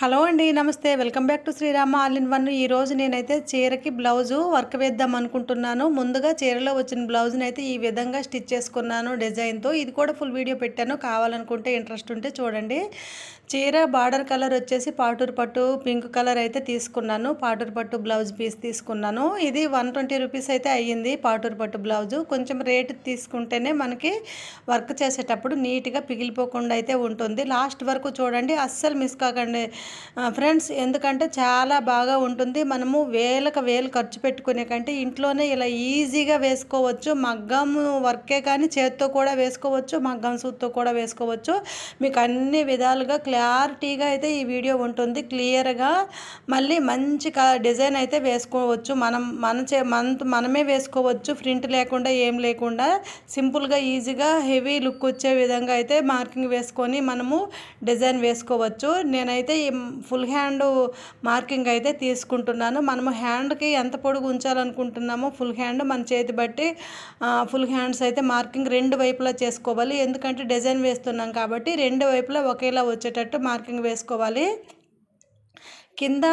Hello అండి నమస్తే. Welcome back to Srirama all in one. ఈరోజు నేనైతే చీరకి బ్లౌజు వర్క్ వేద్దాం అనుకుంటున్నాను. ముందుగా చీరలో వచ్చిన బ్లౌజ్ని అయితే ఈ విధంగా స్టిచ్ చేసుకున్నాను డిజైన్తో. ఇది కూడా ఫుల్ వీడియో పెట్టాను. కావాలనుకుంటే ఇంట్రెస్ట్ ఉంటే చూడండి. చీర బార్డర్ కలర్ వచ్చేసి పాటూరు పట్టు పింక్ కలర్ అయితే తీసుకున్నాను. పాటూరు పట్టు బ్లౌజ్ పీస్ తీసుకున్నాను. ఇది వన్ ట్వంటీ రూపీస్ అయితే అయ్యింది పాటూరు పట్టు బ్లౌజు. కొంచెం రేటు తీసుకుంటేనే మనకి వర్క్ చేసేటప్పుడు నీట్గా పిగిలిపోకుండా అయితే ఉంటుంది. లాస్ట్ వరకు చూడండి. అస్సలు మిస్ కాకండి. ఫ్రెండ్స్ ఎందుకంటే చాలా బాగా ఉంటుంది. మనము వేలకు వేలు ఖర్చు పెట్టుకునే కంటే ఇంట్లోనే ఇలా ఈజీగా వేసుకోవచ్చు. మగ్గం వర్కే కానీ చేత్తో కూడా వేసుకోవచ్చు మగ్గం సూత్తో కూడా వేసుకోవచ్చు. మీకు అన్ని విధాలుగా క్లారిటీగా అయితే ఈ వీడియో ఉంటుంది. క్లియర్గా మళ్ళీ మంచి డిజైన్ అయితే వేసుకోవచ్చు. మనం మన చే మన మనమే వేసుకోవచ్చు. ప్రింట్ లేకుండా ఏం లేకుండా సింపుల్గా ఈజీగా హెవీ లుక్ వచ్చే విధంగా అయితే మార్కింగ్ వేసుకొని మనము డిజైన్ వేసుకోవచ్చు. నేనైతే ఈ ఫుల్ హ్యాండ్ మార్కింగ్ అయితే తీసుకుంటున్నాను. మనము హ్యాండ్కి ఎంత పొడుగు ఉంచాలనుకుంటున్నామో ఫుల్ హ్యాండ్ మన చేతి బట్టి ఫుల్ హ్యాండ్స్ అయితే మార్కింగ్ రెండు వైపులా చేసుకోవాలి. ఎందుకంటే డిజైన్ వేస్తున్నాం కాబట్టి రెండు వైపులా ఒకేలా వచ్చేటట్టు మార్కింగ్ వేసుకోవాలి. కింద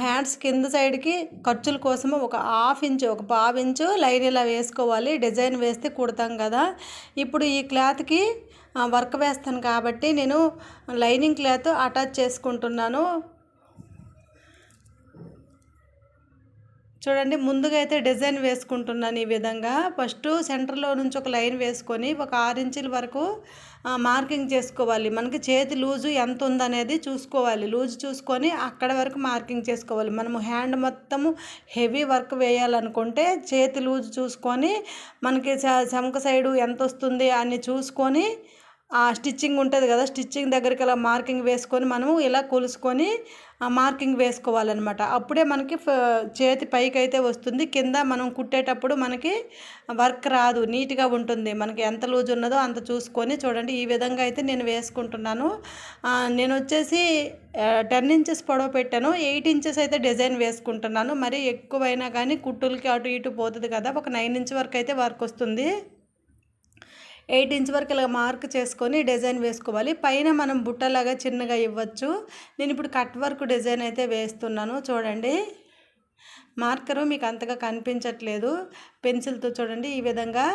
హ్యాండ్స్ కింద సైడ్కి ఖర్చుల కోసము ఒక హాఫ్ ఇంచు ఒక పావు ఇంచు లైన్ ఇలా వేసుకోవాలి. డిజైన్ వేస్తే కుడతాం కదా. ఇప్పుడు ఈ క్లాత్కి వర్క్ వేస్తాను కాబట్టి నేను లైనింగ్ క్లాత్ అటాచ్ చేసుకుంటున్నాను. చూడండి ముందుగా అయితే డిజైన్ వేసుకుంటున్నాను ఈ విధంగా. ఫస్ట్ సెంటర్లో నుంచి ఒక లైన్ వేసుకొని ఒక ఆరు ఇంచుల వరకు మార్కింగ్ చేసుకోవాలి. మనకి చేతి లూజు ఎంత ఉందనేది చూసుకోవాలి. లూజు చూసుకొని అక్కడ వరకు మార్కింగ్ చేసుకోవాలి. మనము హ్యాండ్ మొత్తము హెవీ వర్క్ వేయాలనుకుంటే చేతి లూజు చూసుకొని మనకి చమక సైడు ఎంత వస్తుంది అని చూసుకొని స్టిచ్చింగ్ ఉంటుంది కదా స్టిచ్చింగ్ దగ్గరికి అలా మార్కింగ్ వేసుకొని మనము ఇలా కొలుసుకొని మార్కింగ్ వేసుకోవాలన్నమాట. అప్పుడే మనకి చేతి పైకి అయితే వస్తుంది. కింద మనం కుట్టేటప్పుడు మనకి వర్క్ రాదు నీట్గా ఉంటుంది. మనకి ఎంత లూజ్ ఉన్నదో అంత చూసుకొని చూడండి. ఈ విధంగా అయితే నేను వేసుకుంటున్నాను. నేను వచ్చేసి టెన్ ఇంచెస్ పొడవు పెట్టాను. ఎయిట్ ఇంచెస్ అయితే డిజైన్ వేసుకుంటున్నాను. మరి ఎక్కువైనా కానీ కుట్టులకి అటు ఇటు పోతుంది కదా ఒక నైన్ ఇంచ్ వరకు అయితే వర్క్ వస్తుంది. ఎయిట్ ఇంచ్ వరకు ఇలా మార్క్ చేసుకొని డిజైన్ వేసుకోవాలి. పైన మనం బుట్టలాగా చిన్నగా ఇవ్వచ్చు. నేను ఇప్పుడు కట్ వర్క్ డిజైన్ అయితే వేస్తున్నాను. చూడండి. మార్కరు మీకు అంతగా కనిపించట్లేదు. పెన్సిల్తో చూడండి. ఈ విధంగా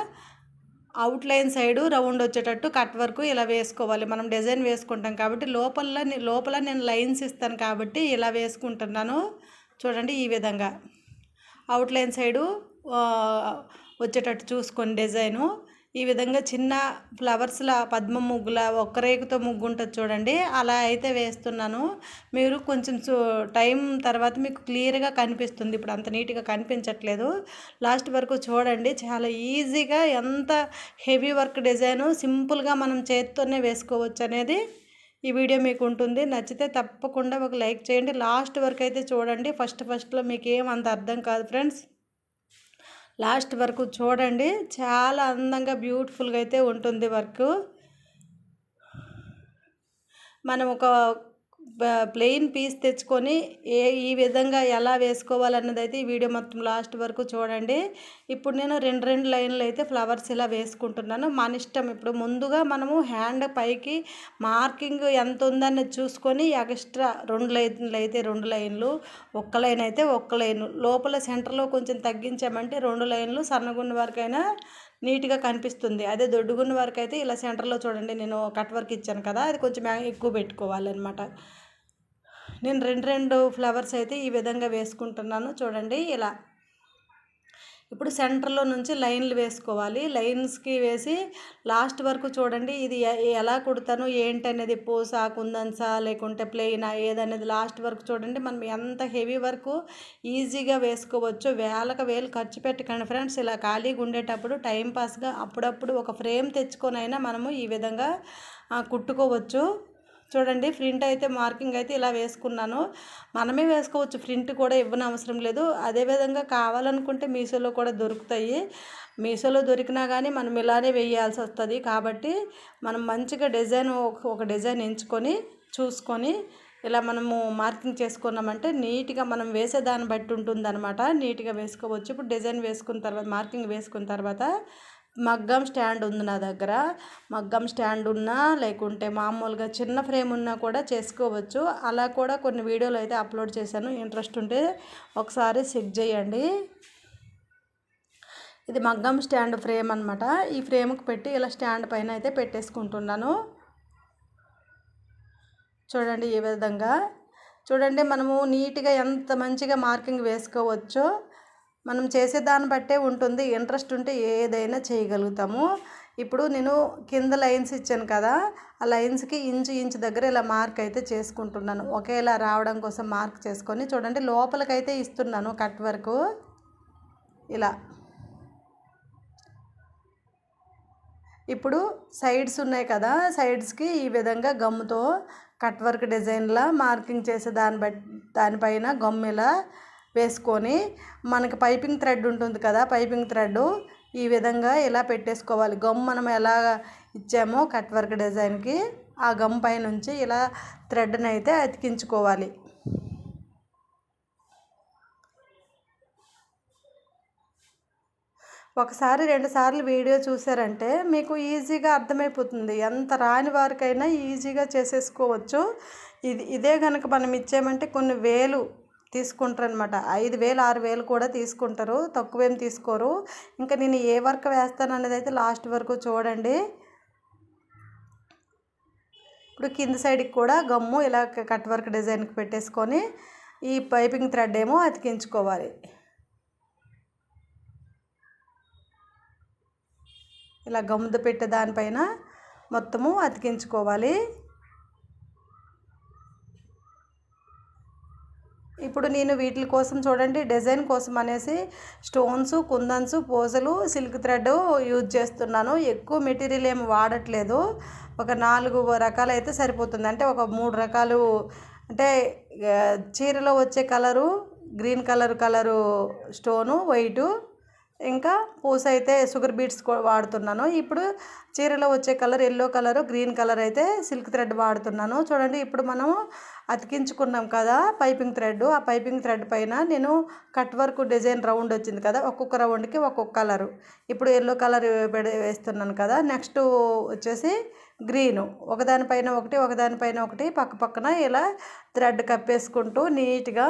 అవుట్లైన్ సైడు రౌండ్ వచ్చేటట్టు కట్ వర్క్ ఇలా వేసుకోవాలి. మనం డిజైన్ వేసుకుంటాం కాబట్టి లోపల లోపల నేను లైన్స్ ఇస్తాను కాబట్టి ఇలా వేసుకుంటున్నాను. చూడండి ఈ విధంగా. అవుట్లైన్ సైడు వచ్చేటట్టు చూసుకొని డిజైను. ఈ విధంగా చిన్న ఫ్లవర్స్లా పద్మ ముగ్గుల ఒక్క రేకుతో ముగ్గు ఉంటుంది చూడండి. అలా అయితే వేస్తున్నాను. మీరు కొంచెం టైం తర్వాత మీకు క్లియర్గా కనిపిస్తుంది. ఇప్పుడు అంత నీట్గా కనిపించట్లేదు. లాస్ట్ వరకు చూడండి. చాలా ఈజీగా ఎంత హెవీ వర్క్ డిజైను సింపుల్గా మనం చేతితోనే వేసుకోవచ్చు అనేది ఈ వీడియో మీకు ఉంటుంది. నచ్చితే తప్పకుండా ఒక లైక్ చేయండి. లాస్ట్ వరకు అయితే చూడండి. ఫస్ట్ ఫస్ట్లో మీకు ఏం అంత అర్థం కాదు ఫ్రెండ్స్. లాస్ట్ వరకు చూడండి. చాలా అందంగా బ్యూటిఫుల్గా అయితే ఉంటుంది వర్క్. మనం ఒక ప్లెయిన్ పీస్ తెచ్చుకొని ఏ ఈ విధంగా ఎలా వేసుకోవాలన్నది అయితే ఈ వీడియో మొత్తం లాస్ట్ వరకు చూడండి. ఇప్పుడు నేను రెండు రెండు లైన్లు అయితే ఫ్లవర్స్ ఇలా వేసుకుంటున్నాను. మన ఇష్టం ఇప్పుడు ముందుగా మనము హ్యాండ్ పైకి మార్కింగ్ ఎంత ఉందని చూసుకొని ఎక్స్ట్రా రెండు లైన్లు అయితే రెండు లైన్లు ఒక్క లైన్ అయితే ఒక్క లైన్. లోపల సెంటర్లో కొంచెం తగ్గించామంటే రెండు లైన్లు సన్నగున్న వరకైనా నీట్గా కనిపిస్తుంది. అదే దొడ్డుగున్న వరకు అయితే ఇలా సెంటర్లో చూడండి నేను కట్ వర్క్ ఇచ్చాను కదా అది కొంచెం ఎక్కువ పెట్టుకోవాలన్నమాట. నేను రెండు రెండు ఫ్లవర్స్ అయితే ఈ విధంగా వేసుకుంటున్నాను. చూడండి ఇలా. ఇప్పుడు సెంటర్లో నుంచి లైన్లు వేసుకోవాలి. లైన్స్కి వేసి లాస్ట్ వరకు చూడండి ఇది ఎలా కుడతాను ఏంటి అనేది పూసా కుందన్సా లేకుంటే ప్లెయినా ఏదనేది లాస్ట్ వరకు చూడండి. మనం ఎంత హెవీ వర్క్ ఈజీగా వేసుకోవచ్చు వేలకు వేలు ఖర్చు పెట్టకండి ఫ్రెండ్స్. ఇలా ఖాళీగా ఉండేటప్పుడు టైంపాస్గా అప్పుడప్పుడు ఒక ఫ్రేమ్ తెచ్చుకొనైనా మనము ఈ విధంగా కుట్టుకోవచ్చు. చూడండి ప్రింట్ అయితే మార్కింగ్ అయితే ఇలా వేసుకున్నాను. మనమే వేసుకోవచ్చు ప్రింట్ కూడా ఇవ్వని అవసరం లేదు. అదేవిధంగా కావాలనుకుంటే మీషోలో కూడా దొరుకుతాయి. మీషోలో దొరికినా కానీ మనం ఇలానే వేయాల్సి వస్తుంది. కాబట్టి మనం మంచిగా డిజైన్ ఒక డిజైన్ ఎంచుకొని చూసుకొని ఇలా మనము మార్కింగ్ చేసుకున్నామంటే నీట్గా మనం వేసే దాన్ని బట్టి ఉంటుంది అనమాట నీట్గా వేసుకోవచ్చు. ఇప్పుడు డిజైన్ వేసుకున్న తర్వాత మార్కింగ్ వేసుకున్న తర్వాత మగ్గం స్టాండ్ ఉంది నా దగ్గర. మగ్గం స్టాండ్ ఉన్నా లేకుంటే మామూలుగా చిన్న ఫ్రేమ్ ఉన్నా కూడా చేసుకోవచ్చు. అలా కూడా కొన్ని వీడియోలు అయితే అప్లోడ్ చేశాను. ఇంట్రెస్ట్ ఉంటే ఒకసారి చెక్ చేయండి. ఇది మగ్గం స్టాండ్ ఫ్రేమ్ అనమాట ఈ ఫ్రేమ్కి పెట్టి ఇలా స్టాండ్ పైన అయితే పెట్టేసుకుంటున్నాను. చూడండి ఈ విధంగా. చూడండి మనము నీట్గా ఎంత మంచిగా మార్కింగ్ వేసుకోవచ్చో. మనం చేసే దాన్ని బట్టే ఉంటుంది. ఇంట్రెస్ట్ ఉంటే ఏదైనా చేయగలుగుతాము. ఇప్పుడు నేను కింద లైన్స్ ఇచ్చాను కదా ఆ లైన్స్కి ఇంచు ఇంచు దగ్గర ఇలా మార్క్ అయితే చేసుకుంటున్నాను. ఒకేలా రావడం కోసం మార్క్ చేసుకొని చూడండి లోపలికైతే ఇస్తున్నాను కట్ వర్క్. ఇలా. ఇప్పుడు సైడ్స్ ఉన్నాయి కదా సైడ్స్కి ఈ విధంగా గమ్ముతో కట్ వర్క్ డిజైన్లా మార్కింగ్ చేసే దాన్ని బట్టి దానిపైన గమ్మిలా వేసుకొని మనకి పైపింగ్ థ్రెడ్ ఉంటుంది కదా పైపింగ్ థ్రెడ్ ఈ విధంగా ఇలా పెట్టేసుకోవాలి. గమ్ మనం ఎలా ఇచ్చామో కట్ వర్క్ డిజైన్కి ఆ గమ్ పైనుంచి ఇలా థ్రెడ్ని అయితే అతికించుకోవాలి. ఒకసారి రెండు సార్లు వీడియో చూసారంటే మీకు ఈజీగా అర్థమైపోతుంది. ఎంత రాని వారికైనా ఈజీగా చేసేసుకోవచ్చు. ఇది ఇదే కనుక మనం ఇచ్చామంటే కొన్ని వేలు తీసుకుంటారు అనమాట ఐదు వేలు ఆరు వేలు కూడా తీసుకుంటారు. తక్కువేం తీసుకోరు. ఇంకా నేను ఏ వర్క్ వేస్తాను అనేది అయితే లాస్ట్ వరకు చూడండి. ఇప్పుడు కింద సైడ్కి కూడా గమ్ము ఇలా కట్ వర్క్ డిజైన్కి పెట్టేసుకొని ఈ పైపింగ్ థ్రెడ్ ఏమో అతికించుకోవాలి. ఇలా గమ్ముద పెట్టే దానిపైన మొత్తము అతికించుకోవాలి. ఇప్పుడు నేను వీటి కోసం చూడండి డిజైన్ కోసం అనేసి స్టోన్స్ కుందన్స్ పూసలు సిల్క్ థ్రెడ్ యూజ్ చేస్తున్నాను. ఎక్కువ మెటీరియల్ ఏమి వాడట్లేదు. ఒక నాలుగు రకాలు అయితే సరిపోతుంది. అంటే ఒక మూడు రకాలు అంటే చీరలో వచ్చే colour green colour colour stone white ఇంకా పూస అయితే షుగర్ బీట్స్ వాడుతున్నాను. ఇప్పుడు చీరలో వచ్చే colour yellow colour green colour అయితే సిల్క్ థ్రెడ్ వాడుతున్నాను. చూడండి ఇప్పుడు మనం అతికించుకున్నాం కదా పైపింగ్ థ్రెడ్. ఆ పైపింగ్ థ్రెడ్ పైన నేను కట్ వర్క్ డిజైన్ రౌండ్ వచ్చింది కదా ఒక్కొక్క రౌండ్కి ఒక్కొక్క కలరు. ఇప్పుడు ఎల్లో కలర్ వేస్తున్నాను కదా నెక్స్ట్ వచ్చేసి గ్రీను. ఒకదానిపైన ఒకటి ఒకదానిపైన ఒకటి పక్క పక్కన ఇలా థ్రెడ్ కప్పేసుకుంటూ నీట్గా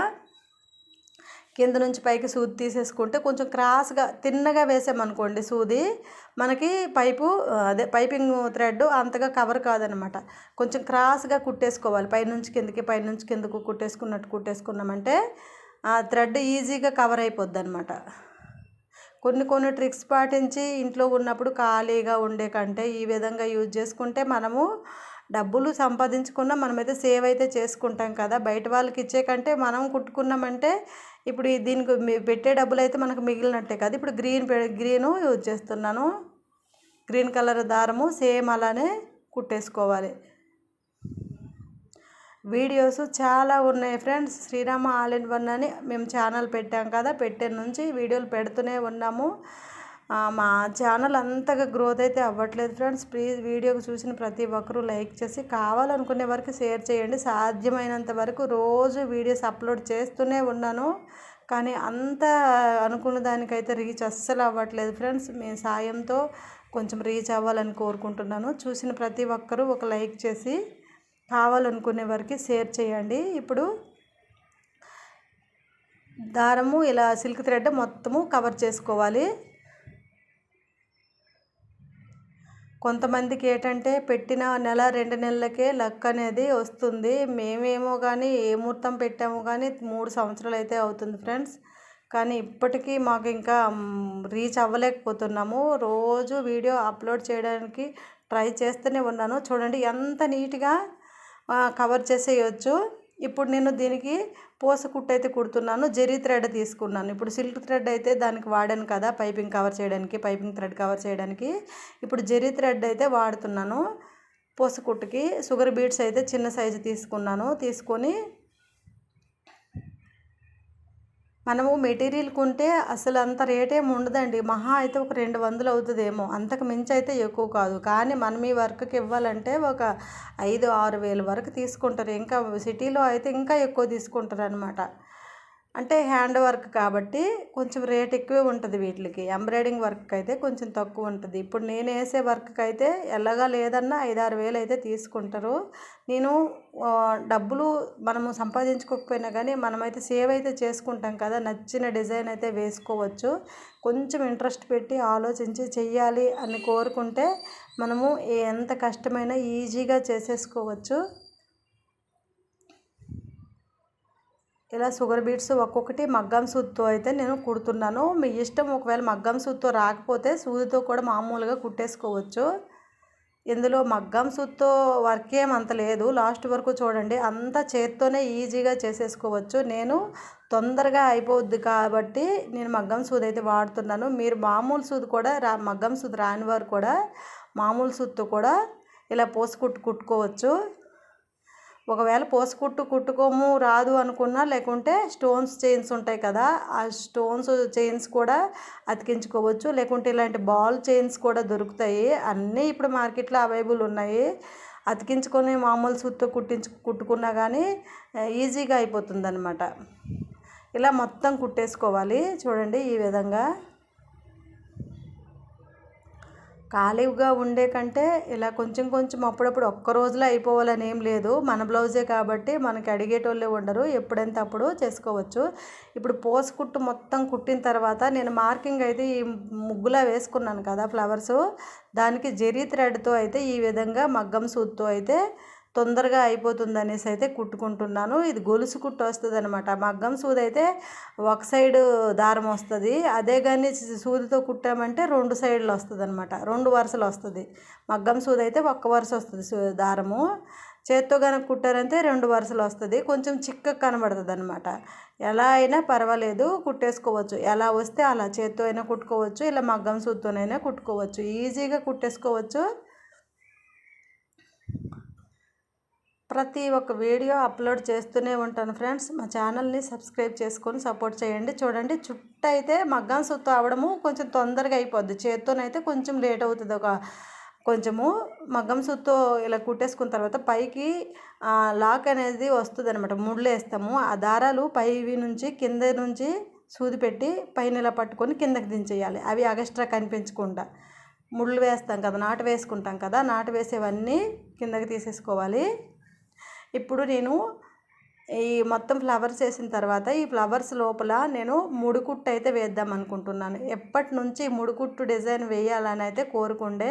కింద నుంచి పైకి సూది తీసేసుకుంటే కొంచెం క్రాస్గా తిన్నగా వేసామనుకోండి సూది మనకి పైపు అదే పైపింగ్ థ్రెడ్ అంతగా కవర్ కాదనమాట. కొంచెం క్రాస్గా కుట్టేసుకోవాలి. పైనుంచి కిందకి పైనుంచి కిందకు కుట్టేసుకున్నట్టు కుట్టేసుకున్నామంటే ఆ థ్రెడ్ ఈజీగా కవర్ అయిపోద్ది అనమాట కొన్ని కొన్ని ట్రిక్స్ పాటించి ఇంట్లో ఉన్నప్పుడు ఖాళీగా ఉండే కంటే ఈ విధంగా యూజ్ చేసుకుంటే మనము డబ్బులు సంపాదించుకున్న మనమైతే సేవ్ అయితే చేసుకుంటాం కదా. బయట వాళ్ళకి ఇచ్చే కంటే మనం కుట్టుకున్నామంటే ఇప్పుడు దీనికి పెట్టే డబ్బులు అయితే మనకు మిగిలినట్టే కదా. ఇప్పుడు గ్రీన్ గ్రీను యూజ్ చేస్తున్నాను. గ్రీన్ కలర్ దారము సేమ్ అలానే కుట్టేసుకోవాలి. వీడియోస్ చాలా ఉన్నాయి friends. Srirama all in one అని మేము ఛానల్ పెట్టాం కదా పెట్టే నుంచి వీడియోలు పెడుతూనే ఉన్నాము. మా ఛానల్ అంతగా గ్రోత్ అయితే అవ్వట్లేదు ఫ్రెండ్స్ ప్లీజ్ వీడియోకి చూసిన ప్రతి ఒక్కరూ లైక్ చేసి కావాలనుకునే వరకు షేర్ చేయండి. సాధ్యమైనంత వరకు రోజు వీడియోస్ అప్లోడ్ చేస్తూనే ఉన్నాను. కానీ అంత అనుకున్న దానికైతే రీచ్ అస్సలు అవ్వట్లేదు ఫ్రెండ్స్ మీ సాయంతో కొంచెం రీచ్ అవ్వాలని కోరుకుంటున్నాను. చూసిన ప్రతి ఒక్కరూ ఒక లైక్ చేసి కావాలనుకునే వరకు షేర్ చేయండి. ఇప్పుడు దారము ఇలా సిల్క్ థ్రెడ్ మొత్తము కవర్ చేసుకోవాలి. కొంతమందికి ఏంటంటే పెట్టిన నెల రెండు నెలలకే లక్ అనేది వస్తుంది. మేమేమో కానీ ఏ ముహూర్తం పెట్టామో కానీ మూడు సంవత్సరాలు అయితే అవుతుంది ఫ్రెండ్స్. కానీ ఇప్పటికీ మాకు ఇంకా రీచ్ అవ్వలేకపోతున్నాము. రోజు వీడియో అప్లోడ్ చేయడానికి ట్రై చేస్తూనే ఉన్నాను. చూడండి ఎంత నీట్గా కవర్ చేసేయచ్చు. ఇప్పుడు నేను దీనికి పూస కుట్టు అయితే కుడుతున్నాను జెరీ థ్రెడ్ తీసుకున్నాను. ఇప్పుడు సిల్క్ థ్రెడ్ అయితే దానికి వాడాను కదా పైపింగ్ కవర్ చేయడానికి పైపింగ్ థ్రెడ్ కవర్ చేయడానికి. ఇప్పుడు జెరీ థ్రెడ్ అయితే వాడుతున్నాను పూస కుట్టుకి. షుగర్ బీట్స్ అయితే చిన్న సైజు తీసుకున్నాను తీసుకొని మనము మెటీరియల్ కొంటే అసలు అంత రేట్ ఏమి ఉండదండి. మహా అయితే ఒక రెండు వందలు అవుతుందేమో. అంతకు మించి అయితే ఎక్కువ కాదు. కానీ మనం ఈ వర్క్కి ఇవ్వాలంటే ఒక ఐదు ఆరు వేలు వరకు తీసుకుంటారు. ఇంకా సిటీలో అయితే ఇంకా ఎక్కువ తీసుకుంటారు అనమాట అంటే హ్యాండ్ వర్క్ కాబట్టి కొంచెం రేట్ ఎక్కువే ఉంటుంది వీటికి. ఎంబ్రాయిడింగ్ వర్క్ అయితే కొంచెం తక్కువ ఉంటుంది. ఇప్పుడు నేను వేసే వర్క్కి అయితే ఎలాగా లేదన్నా ఐదారు వేలు అయితే తీసుకుంటారు. నేను డబ్బులు మనము సంపాదించుకోకపోయినా కానీ మనమైతే సేవ్ అయితే చేసుకుంటాం కదా. నచ్చిన డిజైన్ అయితే వేసుకోవచ్చు. కొంచెం ఇంట్రెస్ట్ పెట్టి ఆలోచించి చెయ్యాలి అని కోరుకుంటే మనము ఎంత కష్టమైనా ఈజీగా చేసేసుకోవచ్చు. ఇలా షుగర్ బీట్స్ ఒక్కొక్కటి మగ్గం సూత్తో అయితే నేను కుడుతున్నాను. మీ ఇష్టం ఒకవేళ మగ్గం సూత్తో రాకపోతే సూదితో కూడా మామూలుగా కుట్టేసుకోవచ్చు. ఇందులో మగ్గం సూత్తో వర్క్ ఏమంత లేదు. లాస్ట్ వరకు చూడండి అంతా చేత్తోనే ఈజీగా చేసేసుకోవచ్చు. నేను తొందరగా అయిపోద్ది కాబట్టి నేను మగ్గం సూది అయితే వాడుతున్నాను. మీరు మామూలు సూది కూడా రా మగ్గం సూది రాని వారు కూడా మామూలు సూత్తో కూడా ఇలా పోసి కుట్టు కుట్టుకోవచ్చు. ఒకవేళ పోసుకుట్టు కుట్టుకోము రాదు అనుకున్నా లేకుంటే స్టోన్స్ చైన్స్ ఉంటాయి కదా ఆ స్టోన్స్ చైన్స్ కూడా అతికించుకోవచ్చు. లేకుంటే ఇలాంటి బాల్ చైన్స్ కూడా దొరుకుతాయి. అన్నీ ఇప్పుడు మార్కెట్లో అవైలబుల్ ఉన్నాయి. అతికించుకొని మామూలు సుత్తు కుట్టించు కుట్టుకున్నా కానీ ఈజీగా అయిపోతుంది అనమాట ఇలా మొత్తం కుట్టేసుకోవాలి. చూడండి ఈ విధంగా. ఖాళీగా ఉండే కంటే ఇలా కొంచెం కొంచెం అప్పుడప్పుడు ఒక్క రోజులో అయిపోవాలని ఏం లేదు. మన బ్లౌజే కాబట్టి మనకి అడిగేటోళ్ళే ఉండరు. ఎప్పుడంత అప్పుడు చేసుకోవచ్చు. ఇప్పుడు పోస్ కుట్టు మొత్తం కుట్టిన తర్వాత నేను మార్కింగ్ అయితే ఈ ముగ్గులా వేసుకున్నాను కదా ఫ్లవర్స్. దానికి జెరీ థ్రెడ్తో అయితే ఈ విధంగా మగ్గం సూత్తో అయితే తొందరగా అయిపోతుంది అనేసి అయితే కుట్టుకుంటున్నాను. ఇది గొలుసు కుట్టు వస్తుంది అనమాట మగ్గం సూది అయితే ఒక సైడ్ దారం వస్తుంది అదే కానీ సూదితో కుట్టామంటే రెండు సైడ్లు వస్తుంది అనమాట రెండు వరుసలు వస్తుంది. మగ్గం సూది అయితే ఒక్క వరుస వస్తుంది దారము. చేత్తో కనుక కుట్టారంటే రెండు వరుసలు వస్తుంది. కొంచెం చిక్కగా కనబడుతుంది అనమాట ఎలా అయినా పర్వాలేదు కుట్టేసుకోవచ్చు. ఎలా వస్తే అలా చేత్తో అయినా కుట్టుకోవచ్చు ఇలా మగ్గం సూదితోనైనా కుట్టుకోవచ్చు. ఈజీగా కుట్టేసుకోవచ్చు. ప్రతి ఒక్క వీడియో అప్లోడ్ చేస్తూనే ఉంటాను ఫ్రెండ్స్. మా ఛానల్ని సబ్స్క్రైబ్ చేసుకొని సపోర్ట్ చేయండి. చూడండి చుట్టూ అయితే మగ్గం సుత్తు అవడము కొంచెం తొందరగా అయిపోద్ది. చేత్తోనైతే కొంచెం లేట్ అవుతుంది. ఒక కొంచెము మగ్గం సుత్తు ఇలా కుట్టేసుకున్న తర్వాత పైకి లాక్ అనేది వస్తుంది అనమాట ముళ్ళు వేస్తాము. ఆ దారాలు పైవి నుంచి కింద నుంచి సూది పెట్టి పైన ఇలా పట్టుకొని కిందకి దించేయాలి. అవి అగస్ట్రా కనిపించకుండా. ముళ్ళు వేస్తాం కదా నాటు వేసుకుంటాం కదా నాటు వేసేవన్నీ కిందకి తీసేసుకోవాలి. ఇప్పుడు నేను ఈ మొత్తం ఫ్లవర్స్ వేసిన తర్వాత ఈ ఫ్లవర్స్ లోపల నేను ముడుకుట్టు అయితే వేద్దాం అనుకుంటున్నాను. ఎప్పటి నుంచి ముడుకుట్టు డిజైన్ వేయాలని అయితే కోరుకుండే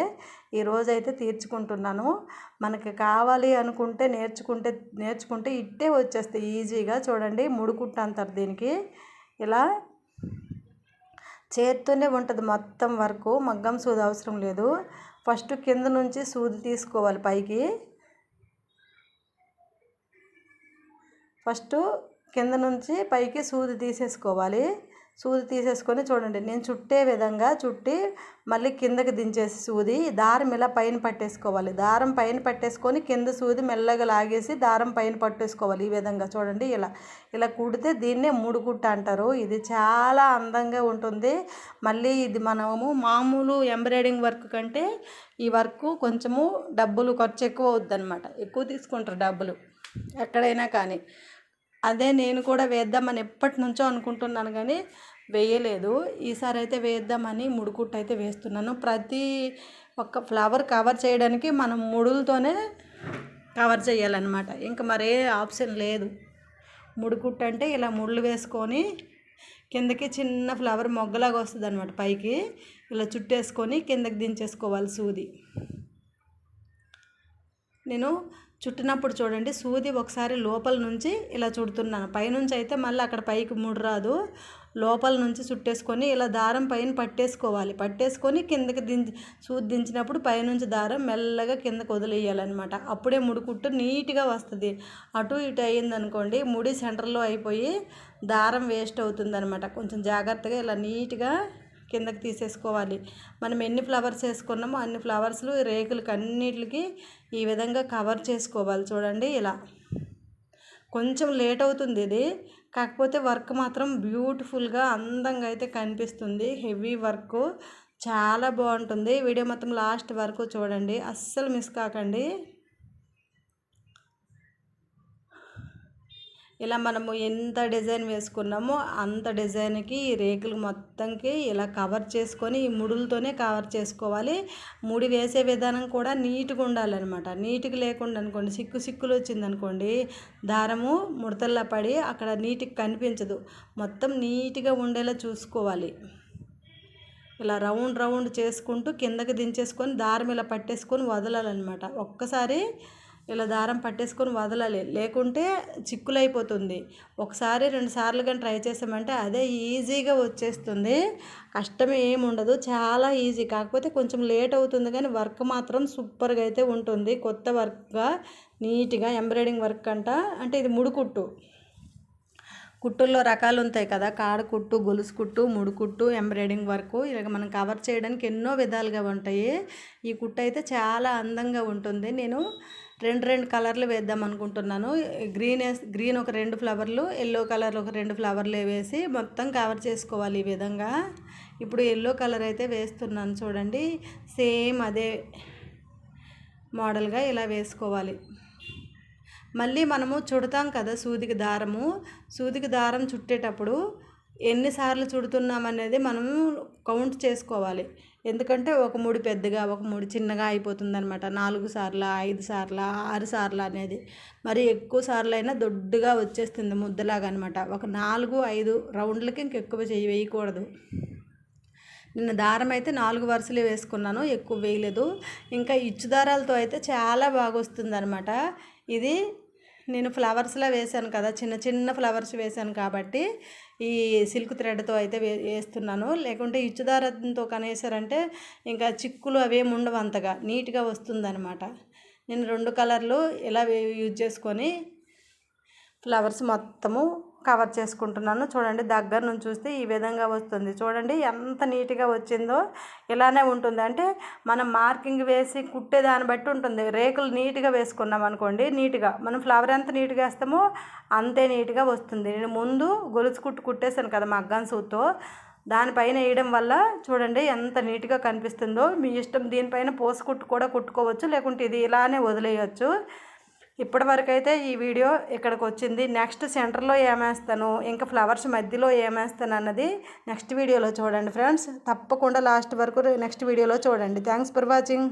ఈరోజు అయితే తీర్చుకుంటున్నాను. మనకి కావాలి అనుకుంటే నేర్చుకుంటే నేర్చుకుంటే ఇట్టే వచ్చేస్తాయి ఈజీగా చూడండి ముడుకుట్టు అంటారు దీనికి. ఇలా చేత్తోనే ఉంటుంది మొత్తం వరకు మగ్గం సూది అవసరం లేదు. ఫస్ట్ కింద నుంచి సూది తీసుకోవాలి పైకి. ఫస్ట్ కింద నుంచి పైకి సూది తీసేసుకోవాలి. సూది తీసేసుకొని చూడండి నేను చుట్టే విధంగా చుట్టి మళ్ళీ కిందకి దించేసి సూది. దారం ఇలా పైన పట్టేసుకోవాలి. దారం పైన పట్టేసుకొని కింద సూది మెల్లగా లాగేసి దారం పైన పట్టేసుకోవాలి ఈ విధంగా. చూడండి ఇలా ఇలా కుడితే దీన్నే ముడుగుట్ట అంటారు. ఇది చాలా అందంగా ఉంటుంది. మళ్ళీ ఇది మనము మామూలు ఎంబ్రాయిడింగ్ వర్క్ కంటే ఈ వర్క్ కొంచెము డబ్బులు ఖర్చు ఎక్కువ అవుద్ది ఎక్కువ తీసుకుంటారు డబ్బులు ఎక్కడైనా కానీ. అదే నేను కూడా వేద్దామని ఎప్పటి నుంచో అనుకుంటున్నాను కానీ వేయలేదు. ఈసారి అయితే వేద్దామని ముడుకుట్టు అయితే వేస్తున్నాను. ప్రతి ఒక్క ఫ్లవర్ కవర్ చేయడానికి మనం ముడులతోనే కవర్ చేయాలన్నమాట. ఇంకా మరే ఆప్షన్ లేదు. ముడుకుట్టు అంటే ఇలా ముళ్ళు వేసుకొని కిందకి చిన్న ఫ్లవర్ మొగ్గలాగా వస్తుంది అనమాట పైకి. ఇలా చుట్టేసుకొని కిందకి దించేసుకోవాలి సూది. నేను చుట్టినప్పుడు చూడండి సూది ఒకసారి లోపల నుంచి ఇలా చుడుతున్నాను. పైనుంచి అయితే మళ్ళీ అక్కడ పైకి ముడి రాదు. లోపల నుంచి చుట్టేసుకొని ఇలా దారం పైన పట్టేసుకోవాలి. పట్టేసుకొని కిందకి దించి సూది దించినప్పుడు పైనుంచి దారం మెల్లగా కిందకు వదిలేయాలన్నమాట. అప్పుడే ముడికుట్టు నీట్గా వస్తుంది. అటు ఇటు అయ్యిందనుకోండి ముడి సెంటర్లో అయిపోయి దారం వేస్ట్ అవుతుంది కొంచెం జాగ్రత్తగా ఇలా నీట్గా కిందకి తీసేసుకోవాలి. మనం ఎన్ని ఫ్లవర్స్ వేసుకున్నామో అన్ని ఫ్లవర్స్లు రేకులకి అన్నిటికి ఈ విధంగా కవర్ చేసుకోవాలి చూడండి ఇలా. కొంచెం లేట్ అవుతుంది ఇది. కాకపోతే వర్క్ మాత్రం బ్యూటిఫుల్గా అందంగా అయితే కనిపిస్తుంది. Heavy work. చాలా బాగుంటుంది. వీడియో మొత్తం లాస్ట్ వరకు చూడండి. అస్సలు మిస్ కాకండి. ఇలా మనము ఎంత డిజైన్ వేసుకున్నామో అంత డిజైన్కి ఈ రేకులు మొత్తంకి ఇలా కవర్ చేసుకొని ఈ ముడులతోనే కవర్ చేసుకోవాలి. ముడి వేసే విధానం కూడా నీట్గా ఉండాలన్నమాట. నీట్గా లేకుండా అనుకోండి సిక్కు సిక్కులు వచ్చిందనుకోండి దారము ముడతల్లా పడి అక్కడ నీటికి కనిపించదు. మొత్తం నీట్గా ఉండేలా చూసుకోవాలి. ఇలా రౌండ్ రౌండ్ చేసుకుంటూ కిందకి దించేసుకొని దారం ఇలా పట్టేసుకొని వదలాలన్నమాట. ఒక్కసారి ఇలా దారం పట్టేసుకొని వదలాలి. లేకుంటే చిక్కులైపోతుంది. ఒకసారి రెండు సార్లు కానీ ట్రై చేసామంటే అదే ఈజీగా వచ్చేస్తుంది. కష్టం ఏముండదు చాలా ఈజీ. కాకపోతే కొంచెం లేట్ అవుతుంది కానీ వర్క్ మాత్రం సూపర్గా అయితే ఉంటుంది. కొత్త వర్క్గా నీట్గా ఎంబ్రాయిడింగ్ వర్క్ అంట. అంటే ఇది ముడుకుట్టు కుట్టుల్లో రకాలు ఉంటాయి కదా. కాడ కుట్టు గొలుసు కుట్టు ముడు కుట్టు ఎంబ్రాయిడింగ్ వర్క్ ఇలాగ మనం కవర్ చేయడానికి ఎన్నో విధాలుగా ఉంటాయి. ఈ కుట్టు అయితే చాలా అందంగా ఉంటుంది. నేను రెండు రెండు కలర్లు వేద్దాం అనుకుంటున్నాను. గ్రీన్ గ్రీన్ ఒక రెండు ఫ్లవర్లు ఎల్లో కలర్ ఒక రెండు ఫ్లవర్లు వేసి మొత్తం కవర్ చేసుకోవాలి ఈ విధంగా. ఇప్పుడు ఎల్లో కలర్ అయితే వేస్తున్నాను చూడండి. సేమ్ అదే మోడల్గా ఇలా వేసుకోవాలి. మళ్ళీ మనము చుడతాం కదా సూదికి దారము. సూదికి దారం చుట్టేటప్పుడు ఎన్నిసార్లు చుడుతున్నామనేది మనము కౌంట్ చేసుకోవాలి. ఎందుకంటే ఒక మూడు పెద్దగా ఒక మూడు చిన్నగా అయిపోతుంది అనమాట నాలుగు సార్లు ఐదు సార్లు ఆరు సార్లు అనేది. మరి ఎక్కువ సార్లు అయినా దొడ్డుగా వచ్చేస్తుంది ముద్దలాగా అనమాట ఒక నాలుగు ఐదు రౌండ్లకి ఇంకెక్కువ చేయి వేయకూడదు. నిన్న దారం అయితే నాలుగు వరుసలు వేసుకున్నాను ఎక్కువ వేయలేదు. ఇంకా ఇచ్చు దారాలతో అయితే చాలా బాగా వస్తుంది అనమాట ఇది నేను ఫ్లవర్స్లో వేసాను కదా చిన్న చిన్న ఫ్లవర్స్ వేసాను కాబట్టి ఈ సిల్క్ థ్రెడ్తో అయితే వే వేస్తున్నాను. లేకుంటే ఇచ్చుదారంతో కనేసారంటే ఇంకా చిక్కులు అవేమి ఉండవు అంతగా. నీట్గా వస్తుందనమాట నేను రెండు కలర్లు ఇలా యూజ్ చేసుకొని ఫ్లవర్స్ మొత్తము కవర్ చేసుకుంటున్నాను. చూడండి దగ్గర నుంచి చూస్తే ఈ విధంగా వస్తుంది. చూడండి ఎంత నీట్గా వచ్చిందో ఇలానే ఉంటుంది. అంటే మనం మార్కింగ్ వేసి కుట్టే దాన్ని బట్టి ఉంటుంది. రేకులు నీట్గా వేసుకున్నాం అనుకోండి నీట్గా. మనం ఫ్లవర్ ఎంత నీట్గా వేస్తామో అంతే నీట్గా వస్తుంది. నేను ముందు గొలుసు కుట్టు కుట్టేశాను కదా మగ్గన్ సూతో దానిపైన వేయడం వల్ల చూడండి ఎంత నీట్గా కనిపిస్తుందో. మీ ఇష్టం దీనిపైన పోసు కుట్టు కూడా కుట్టుకోవచ్చు. లేకుంటే ఇది ఇలానే వదిలేయచ్చు. ఇప్పటివరకు అయితే ఈ వీడియో ఇక్కడికి వచ్చింది నెక్స్ట్ సెంటర్లో ఏమేస్తాను ఇంకా ఫ్లవర్స్ మధ్యలో ఏమేస్తాను అన్నది నెక్స్ట్ వీడియోలో చూడండి ఫ్రెండ్స్. తప్పకుండా లాస్ట్ వరకు నెక్స్ట్ వీడియోలో చూడండి. Thanks for watching.